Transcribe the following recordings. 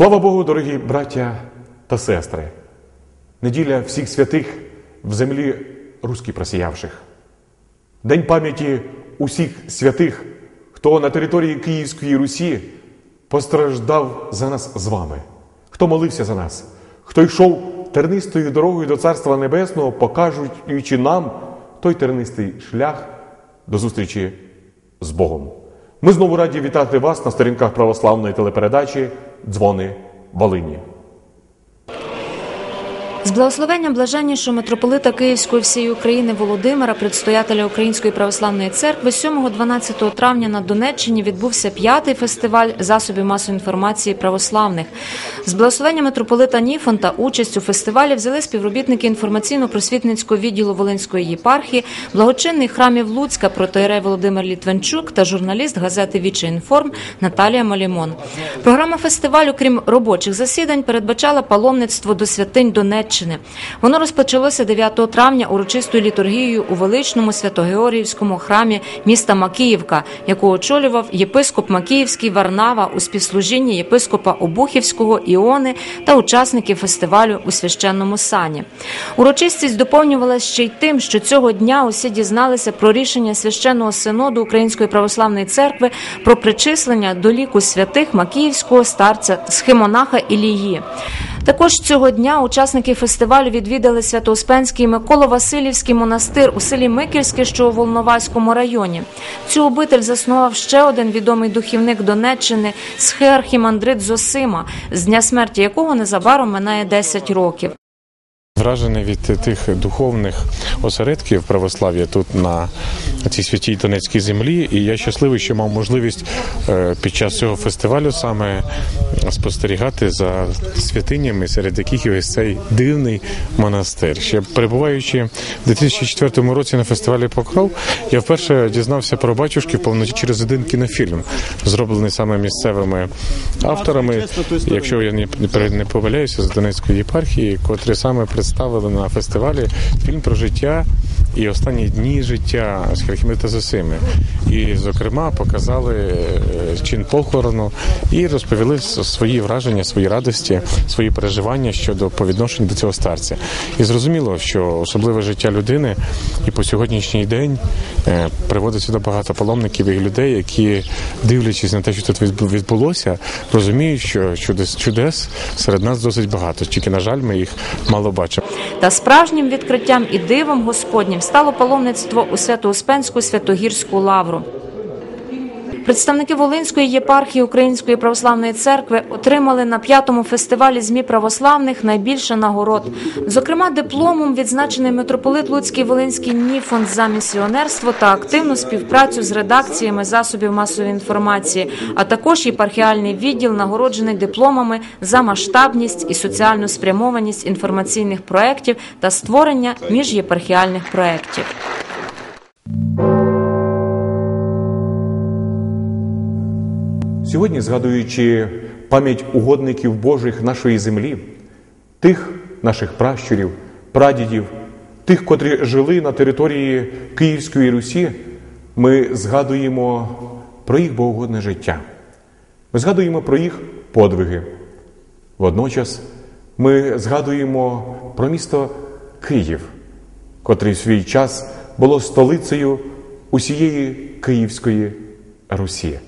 Слава Богу, дорогі браття та сестри! Неділя всіх святих в землі руській просіявших. День пам'яті усіх святих, хто на території Київської Русі постраждав за нас з вами, хто молився за нас, хто йшов тернистою дорогою до Царства Небесного, покажучи нам той тернистий шлях до зустрічі з Богом. Ми знову раді вітати вас на сторінках православної телепередачі Дзвони Волині. З благословенням блаженнішого митрополита Київської всієї України Володимира, предстоятеля Української православної церкви, 7-12 травня на Донеччині відбувся п'ятий фестиваль засобів масової інформації православних. З благословенням митрополита Ніфонта участь у фестивалі взяли співробітники інформаційно-просвітницького відділу Волинської єпархії, благочинний храмів Луцька протоєрей Володимир Літвенчук та журналіст газети Віче інформ Наталія Малімон. Програма фестивалю, крім робочих засідань, передбачала паломництво до святинь Донеччини. Воно розпочалося 9 травня урочистою літургією у величному Свято-Георгіївському храмі міста Макіївка, яку очолював єпископ Макіївський Варнава у співслужінні єпископа Обухівського Іони та учасників фестивалю у священному сані. Урочистість доповнювалася ще й тим, що цього дня усі дізналися про рішення священного синоду Української православної церкви про причислення до ліку святих Макіївського старця схимонаха Ілії. Також цього дня учасники фестивалю відвідали Свято-Успенський Миколо-Василівський монастир у селі Микільське, що у Волноваському районі. Цю обитель заснував ще один відомий духівник Донеччини схеархімандрит Зосима, з дня смерті якого незабаром минає 10 років. Вражений від тих духовних осередків православ'я тут на цій святій Донецькій землі, і я щасливий, що мав можливість е, під час цього фестивалю саме спостерігати за святинями, серед яких є ось цей дивний монастир. Ще перебуваючи в 2004 році на фестивалі Покров, я вперше дізнався про батюшки повноті через один кінофільм, зроблений саме місцевими авторами. Якщо я не помиляюся з Донецької єпархії, котрі саме представили на фестивалі фільм про життя і останні дні життя Архімедита Зосими. І, зокрема, показали е, чин похорону і розповіли свої враження, свої радості, свої переживання щодо по відношенню до цього старця. І зрозуміло, що особливе життя людини і по сьогоднішній день е, приводить сюди багато паломників і людей, які, дивлячись на те, що тут відбулося, розуміють, що чудес серед нас досить багато. Тільки, на жаль, ми їх мало бачимо. Та справжнім відкриттям і дивом Господнім стало паломництво у Свято-Успенську Святогірську лавру. Представники Волинської єпархії Української православної церкви отримали на п'ятому фестивалі змі православних найбільше нагород. Зокрема, дипломом відзначений митрополит Луцький Волинський Ніфонд за місіонерство та активну співпрацю з редакціями засобів масової інформації, а також єпархіальний відділ нагороджений дипломами за масштабність і соціальну спрямованість інформаційних проєктів та створення міжєпархіальних проєктів. Сьогодні, згадуючи пам'ять угодників Божих нашої землі, тих наших пращурів, прадідів, тих, котрі жили на території Київської Русі, ми згадуємо про їх богоугодне життя. Ми згадуємо про їх подвиги. Водночас ми згадуємо про місто Київ, котрий в свій час було столицею усієї Київської Русі.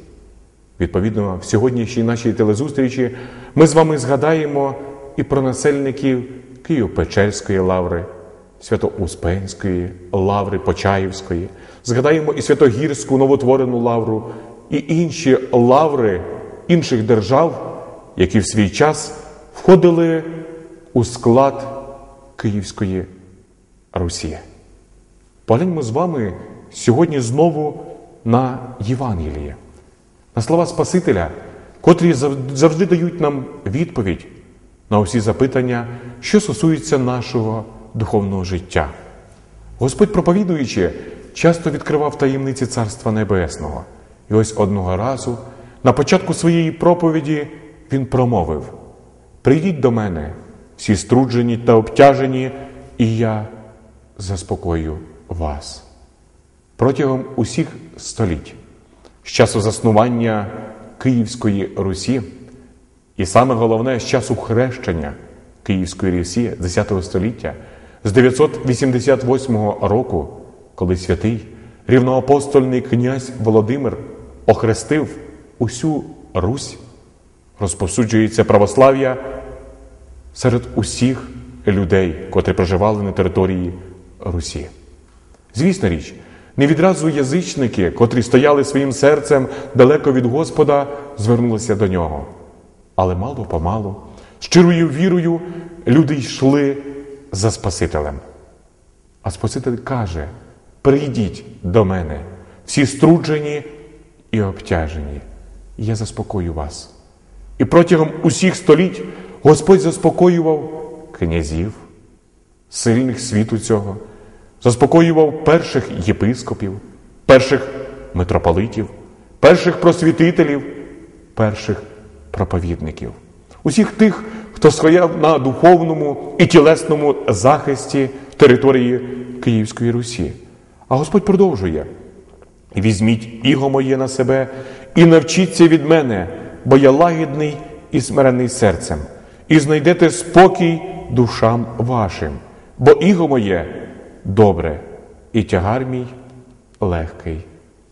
Відповідно, в сьогоднішній нашій телезустрічі ми з вами згадаємо і про насельників Київ-Печерської лаври, Свято-Успенської лаври Почаївської, згадаємо і Святогірську новотворену лавру, і інші лаври інших держав, які в свій час входили у склад Київської Русі. Погляньмо з вами сьогодні знову на Євангеліє на слова Спасителя, котрі завжди дають нам відповідь на усі запитання, що стосуються нашого духовного життя. Господь, проповідуючи, часто відкривав таємниці Царства Небесного. І ось одного разу, на початку своєї проповіді, Він промовив: Прийдіть до мене, всі струджені та обтяжені, і я заспокою вас. Протягом усіх століть з часу заснування Київської Русі І саме головне з часу хрещення Київської Русі X століття, з 988 року, коли святий рівноапостольний князь Володимир охрестив усю Русь, розповсюджується православ'я серед усіх людей, котрі проживали на території Русі. Звісна річ, не відразу язичники, котрі стояли своїм серцем далеко від Господа, звернулися до нього. Але мало помалу, щирою вірою, люди йшли за Спасителем. А Спаситель каже: прийдіть до мене, всі струджені і обтяжені, і я заспокою вас. І протягом усіх століть Господь заспокоював князів, сильних світу цього, заспокоював перших єпископів, перших митрополитів, перших просвітителів, перших проповідників, усіх тих, хто стояв на духовному і тілесному захисті території Київської Русі. А Господь продовжує: візьміть іго моє на себе і навчіться від мене, бо я лагідний і смирений серцем, і знайдете спокій душам вашим, бо іго моє добре, і тягар мій легкий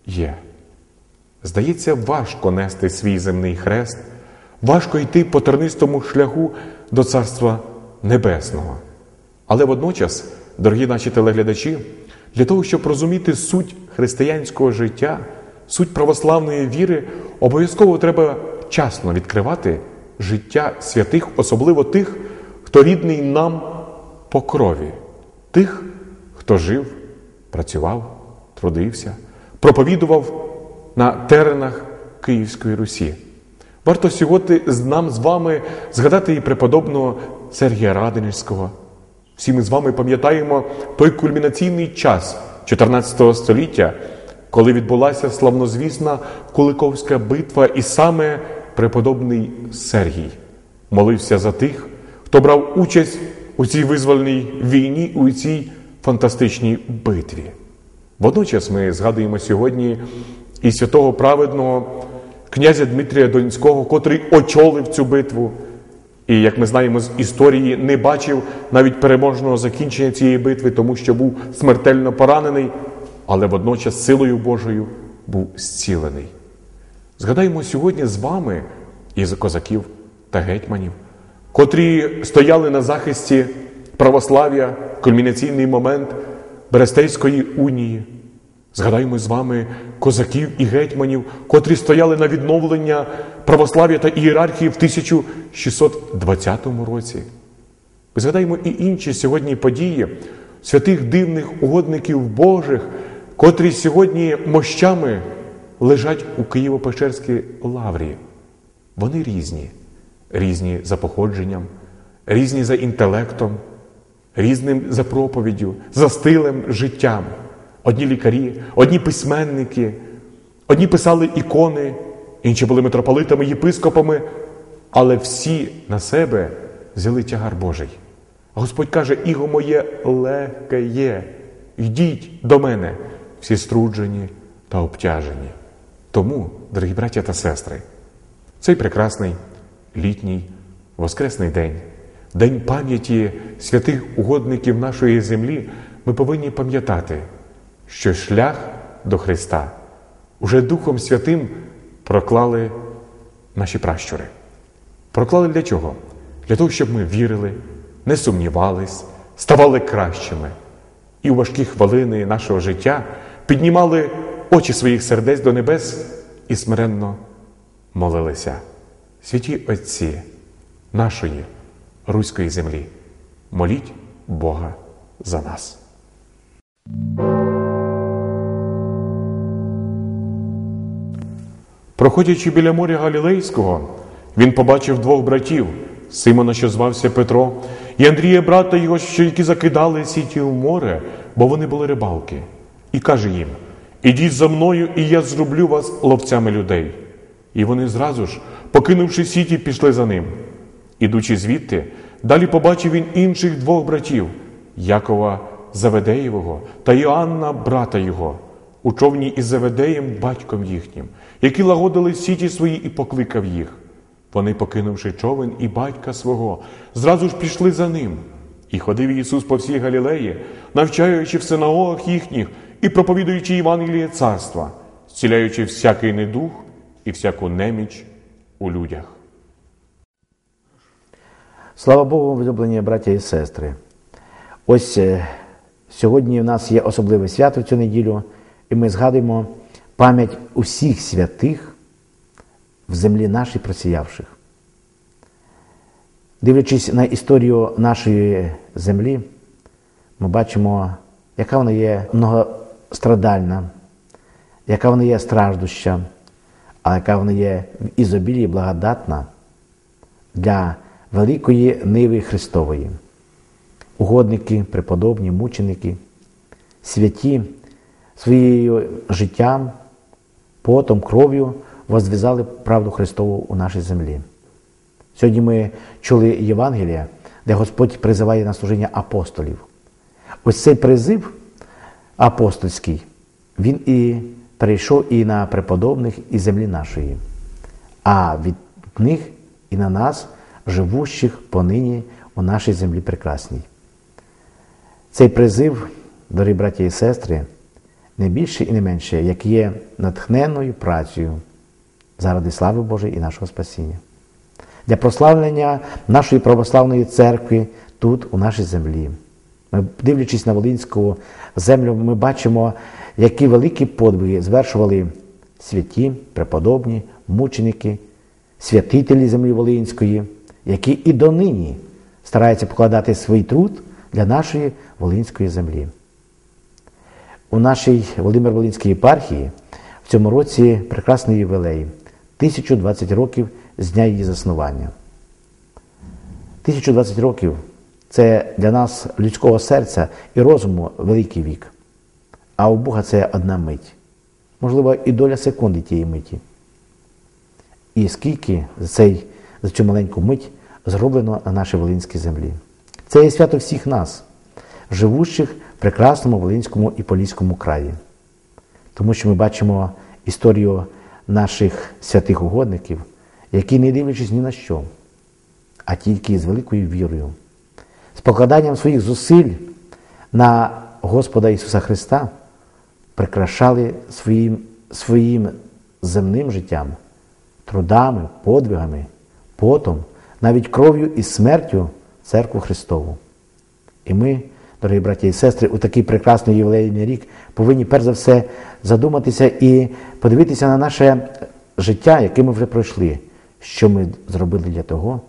є. Здається, важко нести свій земний хрест, важко йти по тернистому шляху до Царства Небесного. Але водночас, дорогі наші телеглядачі, для того, щоб розуміти суть християнського життя, суть православної віри, обов'язково треба часно відкривати життя святих, особливо тих, хто рідний нам по крові, тих, хто жив, працював, трудився, проповідував на теренах Київської Русі. Варто сьогодні з нам з вами згадати і преподобного Сергія Радонежського. Всі ми з вами пам'ятаємо той кульмінаційний час 14 століття, коли відбулася славнозвісна Куликовська битва, і саме преподобний Сергій молився за тих, хто брав участь у цій визвольній війні, у цій фантастичній битві. Водночас ми згадуємо сьогодні і святого праведного князя Дмитрія Донського, котрий очолив цю битву. І, як ми знаємо з історії, не бачив навіть переможного закінчення цієї битви, тому що був смертельно поранений, але водночас силою Божою був зцілений. Згадаємо сьогодні з вами із козаків та гетьманів, котрі стояли на захисті православ'я, кульмінаційний момент Берестейської унії. Згадаємо з вами козаків і гетьманів, котрі стояли на відновлення православ'я та ієрархії в 1620 році. Ми згадаємо і інші сьогодні події святих дивних угодників Божих, котрі сьогодні мощами лежать у Києво-Печерській лаврі. Вони різні, різні за походженням, різні за інтелектом, різним за проповіддю, за стилем життям. Одні лікарі, одні письменники, одні писали ікони, інші були митрополитами, єпископами, але всі на себе взяли тягар Божий. Господь каже: Іго моє легке є, йдіть до мене, всі струджені та обтяжені. Тому, дорогі браття та сестри, цей прекрасний літній воскресний день, день пам'яті святих угодників нашої землі, ми повинні пам'ятати що шлях до Христа уже Духом Святим проклали наші пращури. Проклали для чого? Для того, щоб ми вірили, не сумнівались, ставали кращими і у важкі хвилини нашого життя піднімали очі своїх сердець до небес і смиренно молилися. Святі Отці нашої руської землі, моліть Бога за нас. Проходячи біля моря Галілейського, він побачив двох братів Симона, що звався Петро, і Андрія, брата його, що які закидали сіті в море, бо вони були рибалки, і каже їм: Ідіть за мною, і я зроблю вас ловцями людей. І вони зразу ж, покинувши сіті, пішли за ним. Ідучи звідти, далі побачив він інших двох братів Якова Заведеєвого та Іоанна, брата його, у човні із Заведеєм, батьком їхнім, які лагодили сіті свої і покликав їх. Вони, покинувши човен і батька свого, зразу ж пішли за ним. І ходив Ісус по всій Галілеї, навчаючи в синагогах їхніх і проповідуючи Євангеліє царства, зціляючи всякий недух і всяку неміч у людях. Слава Богу, улюблені браття і сестри. Ось е, сьогодні в нас є особливе свято в цю неділю, і ми згадуємо пам'ять усіх святих в землі нашій просіявших. Дивлячись на історію нашої землі, ми бачимо, яка вона є многострадальна, яка вона є страждуща, а яка вона є в ізобілії благодатна для великої ниви Христової. Угодники, преподобні, мученики, святі своєю життям, потом, кров'ю возв'язали правду Христову у нашій землі. Сьогодні ми чули Євангелія, де Господь призиває на служіння апостолів. Ось цей призив апостольський, він і перейшов і на преподобних, і землі нашої, а від них і на нас, живущих понині у нашій землі прекрасній. Цей призив, дорогі браті і сестри, не більше і не менше, як є натхненною працею заради слави Божої і нашого спасіння, для прославлення нашої православної церкви тут, у нашій землі. Ми, дивлячись на Волинську землю, ми бачимо, які великі подвиги звершували святі, преподобні, мученики, святителі землі Волинської, які і донині стараються покладати свій труд для нашої Волинської землі. У нашій Володимир Волинській єпархії в цьому році прекрасний ювілей 1020 років з дня її заснування. 1020 років це для нас людського серця і розуму великий вік. А у Бога це одна мить. Можливо, і доля секунди тієї миті. І скільки за, цей, за цю маленьку мить зроблено на нашій Волинській землі. Це є свято всіх нас, живущих в прекрасному Волинському і Поліському краї. Тому що ми бачимо історію наших святих угодників, які, не дивлячись ні на що, а тільки з великою вірою, з покладанням своїх зусиль на Господа Ісуса Христа, прикрашали своїм, своїм земним життям, трудами, подвигами, потом, навіть кров'ю і смертю церкву Христову. І ми, дорогі браті і сестри, у такий прекрасний ювілейний рік повинні перш за все задуматися і подивитися на наше життя, яке ми вже пройшли, що ми зробили для того,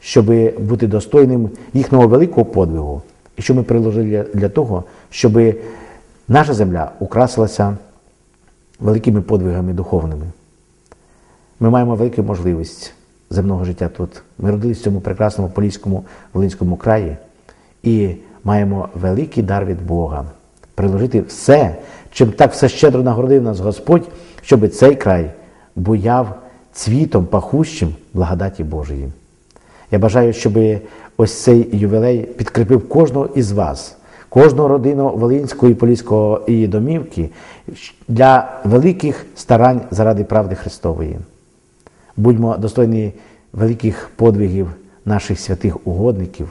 щоб бути достойним їхнього великого подвигу, і що ми приложили для того, щоб наша земля украсилася великими подвигами духовними. Ми маємо велику можливість земного життя тут. Ми родились в цьому прекрасному Поліському Волинському краї і маємо великий дар від Бога приложити все, чим так все щедро нагородив нас Господь, щоб цей край буяв цвітом пахущим благодаті Божої. Я бажаю, щоб ось цей ювілей підкріпив кожного із вас, кожну родину Волинської Поліської домівки для великих старань заради правди Христової. Будьмо достойні великих подвигів наших святих угодників,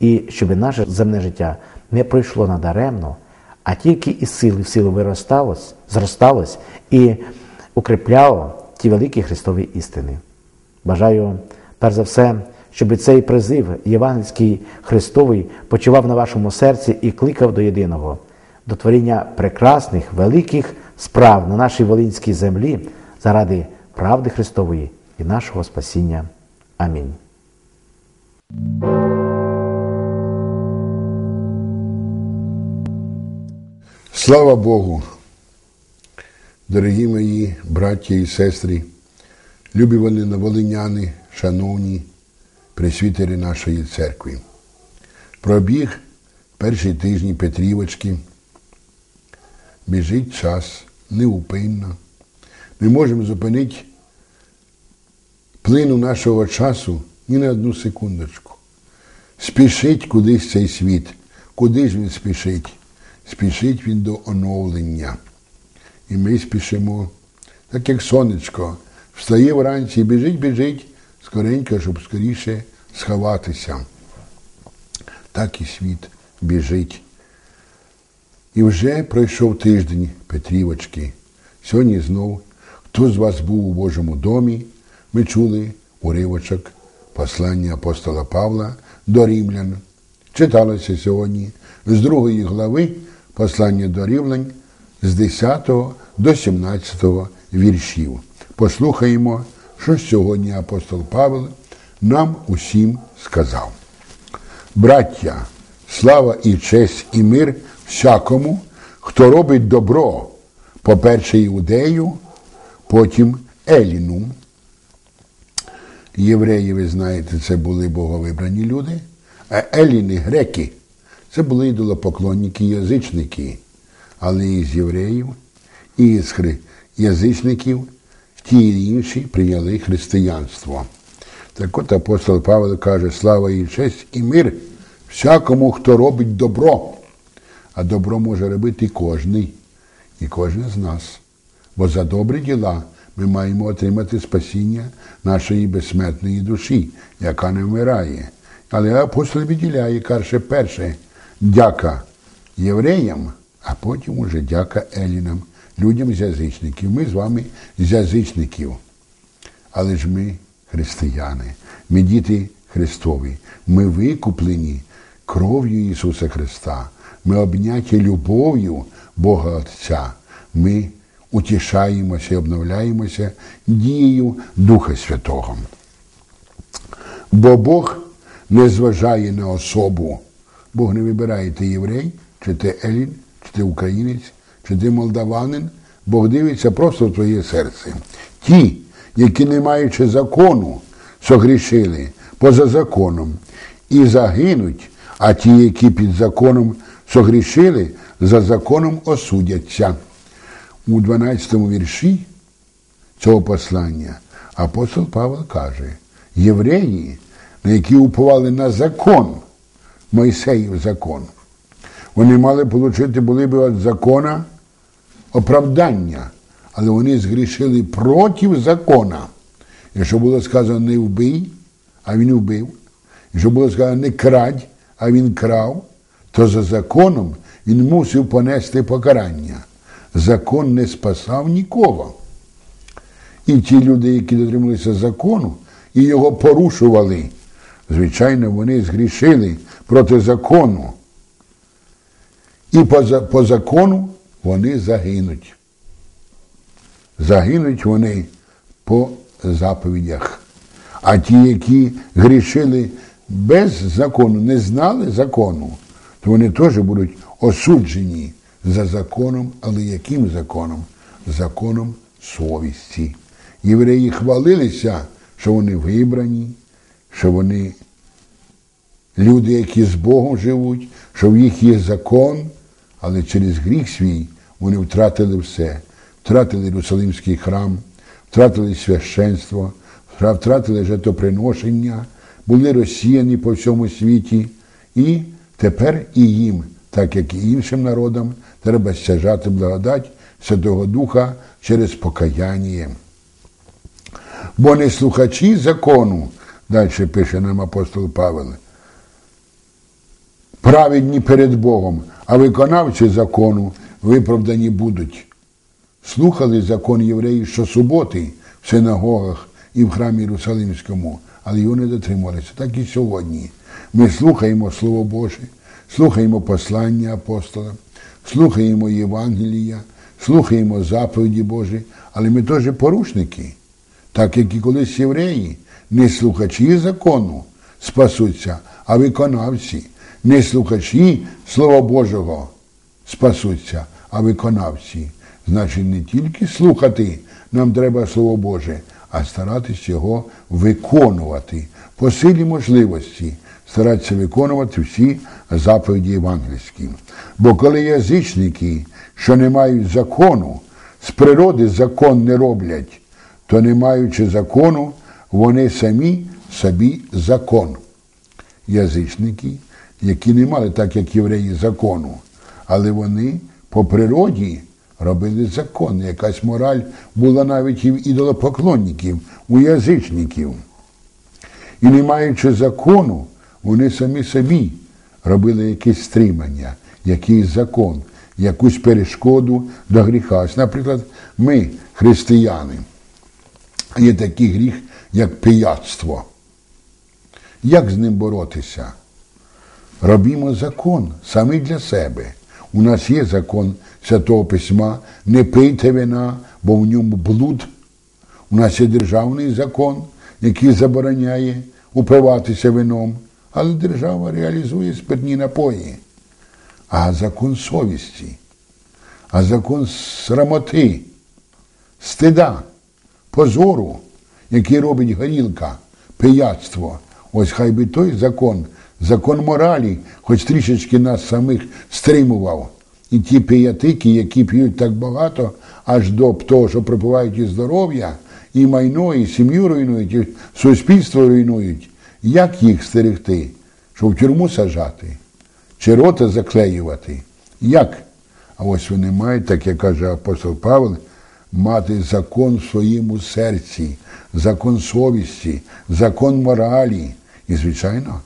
і щоб наше земне життя не пройшло надаремно, а тільки із сили в силу виросталось, зросталось і укріпляло ті великі Христові істини. Бажаю, перш за все, щоб цей призив Євангельський Христовий почував на вашому серці і кликав до єдиного, до творіння прекрасних, великих справ на нашій Волинській землі заради правди Христової і нашого спасіння. Амінь. Слава Богу, дорогі мої браття і сестри, любі волиняни, шановні присвітери нашої церкви. Пробіг перші тижні Петрівочки. Біжить час неупинно. Ми можемо зупинити плину нашого часу ні на одну секундочку. Спішить кудись цей світ. Куди ж він спішить? Спішить він до оновлення. І ми спішимо, так як сонечко, встає вранці, біжить, біжить, скоренько, щоб скоріше сховатися. Так і світ біжить. І вже пройшов тиждень Петрівочки. Сьогодні знов, хто з вас був у Божому домі, ми чули уривочок послання апостола Павла до римлян. Читалося сьогодні з другої глави послання до римлян з 10 до 17 віршів. Послухаємо, що сьогодні апостол Павел нам усім сказав. Браття, слава і честь і мир всякому, хто робить добро, по-перше, іудею, потім Еліну. Євреї, ви знаєте, це були боговибрані люди, а Еліни, греки, це були ідолопоклонники, язичники. Але із євреїв, і з хри... язичників ті і інші прийняли християнство. Так от апостол Павло каже, слава і честь і мир всякому, хто робить добро. А добро може робити кожний і кожен з нас. Бо за добрі діла ми маємо отримати спасіння нашої безсмертної душі, яка не вмирає. Але апостол відділяє, каже, перше, дяка євреям, а потім уже дяка Елінам, людям з язичників. Ми з вами з язичників. Але ж ми християни, ми діти Христові, ми викуплені кров'ю Ісуса Христа, ми обняті любов'ю Бога Отця. Ми утішаємося і обновляємося дією Духа Святого. Бо Бог не зважає на особу. Бог не вибирає ти єврей, чи ти Елін, чи ти українець, чи ти молдаванин. Бог дивиться просто в твоє серце. Ті, які, не маючи закону, согрішили поза законом і загинуть, а ті, які під законом согрішили, за законом осудяться. У 12 вірші цього послання апостол Павло каже, євреї, на які уповали на закон, Мойсеїв закон, вони мали отримати були б від закона оправдання, але вони згрішили проти закона. Якщо було сказано не вбий, а він вбив. Якщо було сказано не крадь, а він крав, то за законом він мусив понести покарання. Закон не спасав нікого. І ті люди, які дотрималися закону і його порушували, звичайно, вони згрішили проти закону. І по, по закону вони загинуть. Загинуть вони по заповідях. А ті, які грішили без закону, не знали закону, то вони теж будуть осуджені за законом, але яким законом? Законом совісті. Євреї хвалилися, що вони вибрані, що вони люди, які з Богом живуть, що в їх є закон, але через гріх свій вони втратили все. Втратили Єрусалимський храм, втратили священство, втратили жертвоприношення, були розсіяні по всьому світі, і тепер і їм, так як і іншим народам, треба стяжати благодать Святого Духа через покаяння. Бо не слухачі закону, далі пише нам апостол Павел, праведні перед Богом, а виконавці закону виправдані будуть. Слухали закон євреїв щосуботи в синагогах і в храмі Єрусалимському, але його не дотримувалися. Так і сьогодні. Ми слухаємо Слово Боже, слухаємо послання апостола, слухаємо Євангелія, слухаємо заповіді Божі, але ми теж порушники, так як і колись євреї, не слухачі закону спасуться, а виконавці, не слухачі Слова Божого спасуться, а виконавці. Значить, не тільки слухати нам треба Слово Боже, а старатись його виконувати. По силі можливості, старатися виконувати всі заповіді євангельські. Бо коли язичники, що не мають закону, з природи закон не роблять, то не маючи закону, вони самі собі закон. Язичники, які не мали так, як євреї, закону, але вони по природі робили закон. Якась мораль була навіть і в ідолопоклонників, у язичників. І не маючи закону, вони самі собі робили якесь стримання, якийсь закон, якусь перешкоду до гріха. Ось, наприклад, ми, християни, є такий гріх, як пияцтво. Як з ним боротися? Робімо закон самі для себе. У нас є закон Святого Письма, не пийте вина, бо в ньому блуд. У нас є державний закон, який забороняє упиватися вином, але держава реалізує спиртні напої. А закон совісті, а закон срамоти, стида, позору, який робить горілка, пияцтво. Ось хай би той закон, закон моралі, хоч трішечки нас самих стримував. І ті пиятики, які п'ють так багато, аж до того, що пропивають і здоров'я, і майно, і сім'ю руйнують, і суспільство руйнують. Як їх стерегти? Що в тюрму сажати? Чи рота заклеювати? Як? А ось вони мають, так як каже апостол Павел, мати закон в своєму серці, закон совісті, закон моралі. І, звичайно,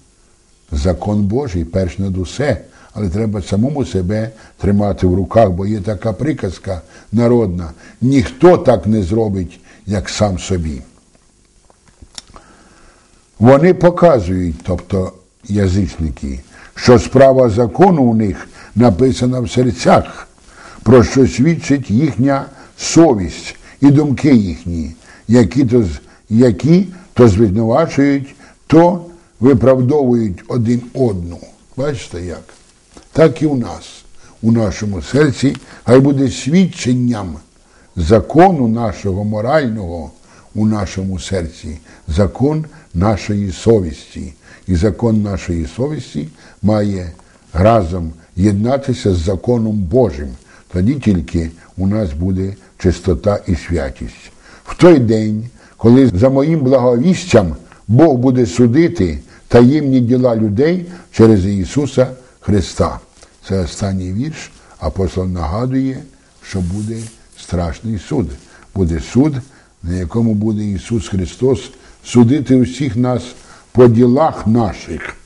закон Божий, перш над усе, але треба самому себе тримати в руках, бо є така приказка народна. Ніхто так не зробить, як сам собі. Вони показують, тобто язичники, що справа закону у них написана в серцях, про що свідчить їхня совість і думки їхні, які то, які то звинувачують, то виправдовують один одну. Бачите як? Так і у нас, у нашому серці, хай буде свідченням закону нашого морального у нашому серці, закон нашої совісті. І закон нашої совісті має разом єднатися з законом Божим. Тоді тільки у нас буде чистота і святість. В той день, коли за моїм благовістям Бог буде судити таємні діла людей через Ісуса Христа. Це останній вірш. Апостол нагадує, що буде страшний суд. Буде суд, на якому буде Ісус Христос судити усіх нас по ділах наших.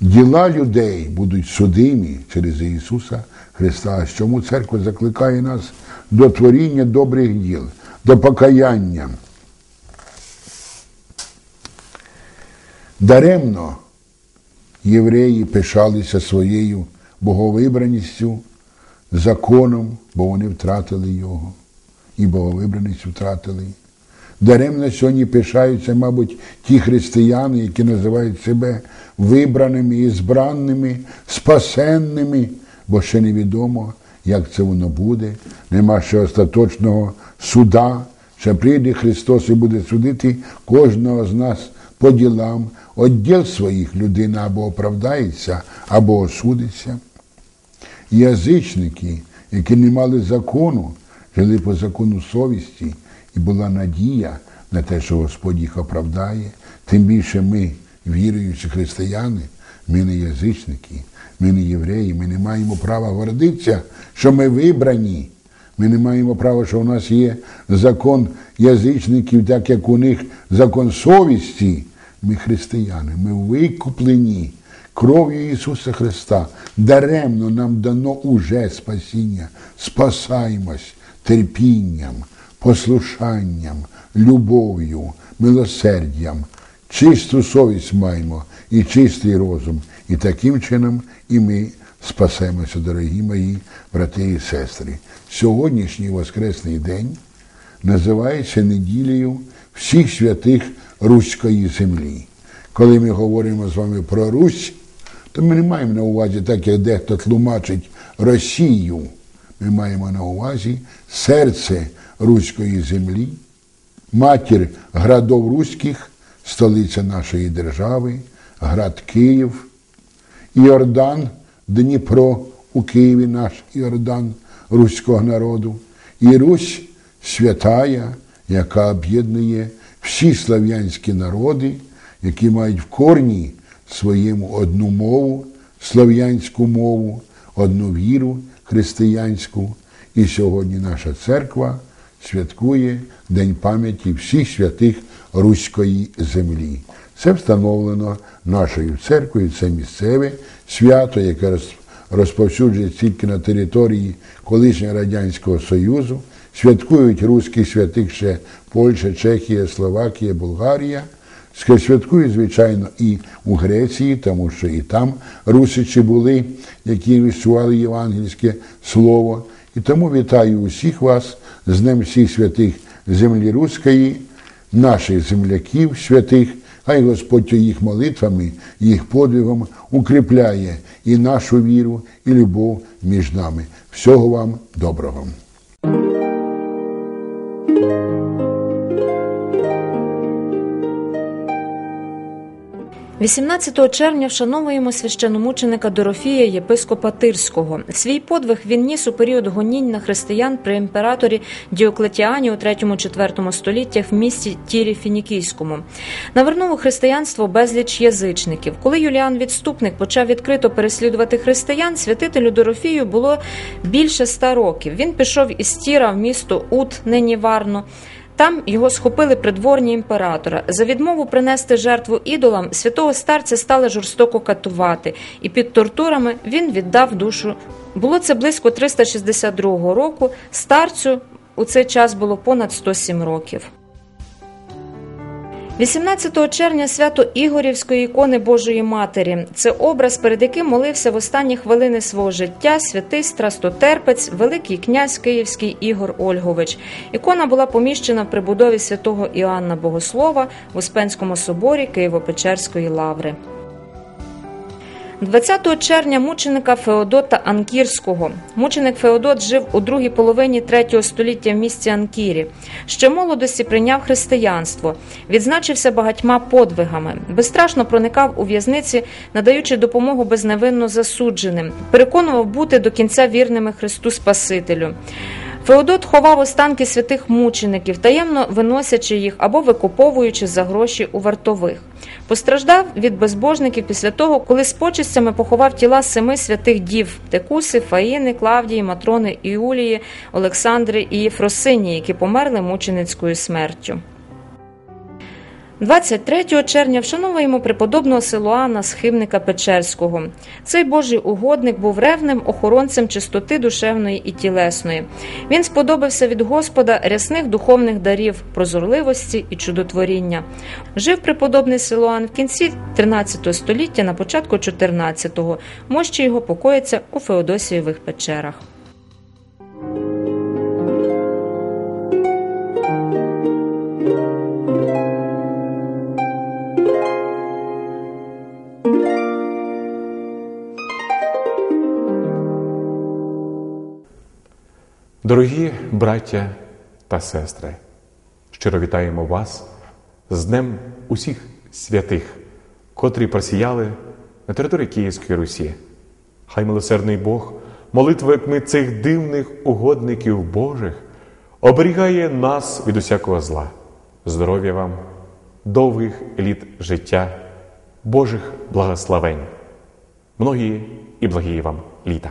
Діла людей будуть судимі через Ісуса Христа. Чому церква закликає нас до творіння добрих діл, до покаяння. Даремно євреї пишалися своєю боговибраністю, законом, бо вони втратили його. І боговибраність втратили. Даремно сьогодні пишаються, мабуть, ті християни, які називають себе вибраними і збранними, спасенними, бо ще невідомо, як це воно буде. Нема ще остаточного суда. Ще прийде Христос і буде судити кожного з нас по ділам, Отділ своїх людина або оправдається, або осудиться. Язичники, які не мали закону, жили по закону совісті, і була надія на те, що Господь їх оправдає. Тим більше ми, віруючі християни, ми не язичники, ми не євреї, ми не маємо права гордитися, що ми вибрані. Ми не маємо права, що у нас є закон язичників, так як у них закон совісті. Ми християни, ми викуплені кров'ю Ісуса Христа. Даремно нам дано уже спасіння. Спасаємось терпінням, послушанням, любов'ю, милосердям. Чисту совість маємо і чистий розум. І таким чином і ми спасемося, дорогі мої брати і сестри. Сьогоднішній Воскресний день називається неділею всіх святих руської землі. Коли ми говоримо з вами про Русь, то ми не маємо на увазі, так як дехто тлумачить Росію. Ми маємо на увазі серце руської землі, матір градов руських, столиця нашої держави, град Київ, Іордан, Дніпро у Києві наш Іордан руського народу, і Русь святая, яка об'єднує всі слав'янські народи, які мають в корні своєму одну мову, слав'янську мову, одну віру християнську. І сьогодні наша церква святкує День пам'яті всіх святих Руської землі. Це встановлено нашою церквою, це місцеве свято, яке роз- розповсюджується тільки на території колишнього Радянського Союзу. Святкують руських святих ще Польща, Чехія, Словакія, Болгарія. Святкують, звичайно, і у Греції, тому що і там русичі були, які віщували євангельське слово. І тому вітаю усіх вас з Днем всіх святих землі Руської, наших земляків святих, хай Господь їх молитвами, їх подвигом укріпляє і нашу віру, і любов між нами. Всього вам доброго. 18 червня вшановуємо священомученика Дорофія єпископа Тирського. Свій подвиг він ніс у період гонінь на християн при імператорі Діоклетіані у 3-4 століттях в місті Тірі Фінікійському. Навернув християнство безліч язичників. Коли Юліан Відступник почав відкрито переслідувати християн, святителю Дорофію було більше ста років. Він пішов із Тіра в місто Ут, нині Варно. Там його схопили придворні імператора. За відмову принести жертву ідолам святого старця стали жорстоко катувати, і під тортурами він віддав душу. Було це близько 362 року. Старцю у цей час було понад 107 років. 18 червня свято Ігорівської ікони Божої Матері. Це образ, перед яким молився в останні хвилини свого життя святий страстотерпець, Великий князь Київський Ігор Ольгович. Ікона була поміщена в прибудові святого Іоанна Богослова в Успенському соборі Києво-Печерської лаври. 20 червня мученика Феодота Анкірського. Мученик Феодот жив у другій половині третього століття в місті Анкірі. Ще молодості прийняв християнство, відзначився багатьма подвигами, безстрашно проникав у в'язниці, надаючи допомогу безневинно засудженим, переконував бути до кінця вірними Христу Спасителю. Феодот ховав останки святих мучеників, таємно виносячи їх або викуповуючи за гроші у вартових. Постраждав від безбожників після того, коли з почестями поховав тіла семи святих дів Текуси, Фаїни, Клавдії, Матрони, Іулії, Олександри і фросині, які померли мученицькою смертю. 23 червня вшановуємо преподобного Силуана схимника Печерського. Цей божий угодник був ревним охоронцем чистоти душевної і тілесної. Він сподобався від Господа рясних духовних дарів, прозорливості і чудотворіння. Жив преподобний Силуан в кінці 13 століття, на початку 14-го. Мощі його покоїться у Феодосієвих печерах. Дорогі браття та сестри, щиро вітаємо вас з Днем усіх святих, котрі просіяли на території Київської Русі. Хай милосердний Бог молитвами цих дивних угодників Божих оберігає нас від усякого зла. Здоров'я вам, довгих літ життя, Божих благословень, многії і благії вам літа.